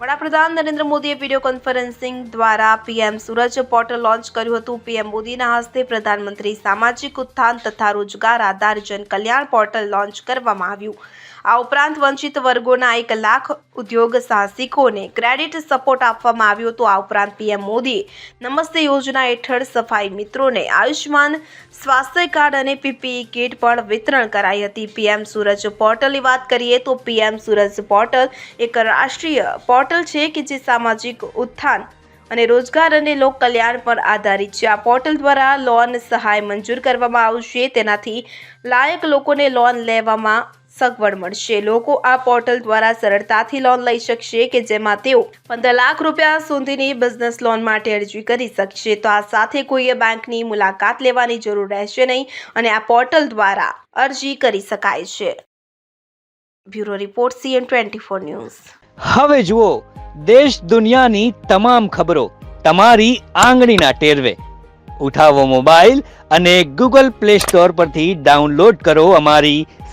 વડાપ્રધાન નરેન્દ્ર મોદીએ video conferencing દ્વારા પીએમ સૂરજ પોર્ટલ લોન્ચ કર્યું હતું. પીએમ મોદીના હસ્તે પ્રધાનમંત્રી સામાજિક ઉત્થાન તથા રોજગાર આધાર જન કલ્યાણ પોર્ટલ લોન્ચ કરવામાં આવ્યું. આ ઉપરાંત વંચિત વર્ગોના એક લાખ ઉદ્યોગ સાહસિકોને ક્રેડિટ સપોર્ટ આપવામાં આવ્યો હતો. આ ઉપરાંત પીએમ મોદીએ નમસ્તે યોજના હેઠળ સફાઈ મિત્રોને આયુષ્માન સ્વાસ્થ્ય કાર્ડ અને પીપીઈ કીટ પણ વિતરણ કરાઈ હતી. પીએમ સૂરજ પોર્ટલની વાત કરીએ તો પીએમ સૂરજ પોર્ટલ એક રાષ્ટ્રીય પોર્ટલ છે કે જે સામાજિક ઉત્થાન અને રોજગાર અને લોક કલ્યાણ પર આધારિત છે. આ પોર્ટલ દ્વારા લોન સહાય મંજૂર કરવામાં આવશે. તેનાથી લાયક લોકોને લોન લેવામાં સગવડ મળશે. લોકો આ પોર્ટલ દ્વારા સરળતાથી લોન લઈ શકશે કે જેમાં તેઓ પંદર લાખ રૂપિયા સુધીની બિઝનેસ લોન માટે અરજી કરી શકશે. તો આ સાથે કોઈએ બેંકની મુલાકાત લેવાની જરૂર રહેશે નહીં અને આ પોર્ટલ દ્વારા અરજી કરી શકાય છે. Bureau report CN twenty four news. હવે જુઓ, દેશ દુનિયાની તમામ ખબરો તમારી આંગળીના ટેરવે. ઉઠાવો મોબાઈલ અને ગૂગલ પ્લે સ્ટોર પરથી ડાઉનલોડ કરો અમારી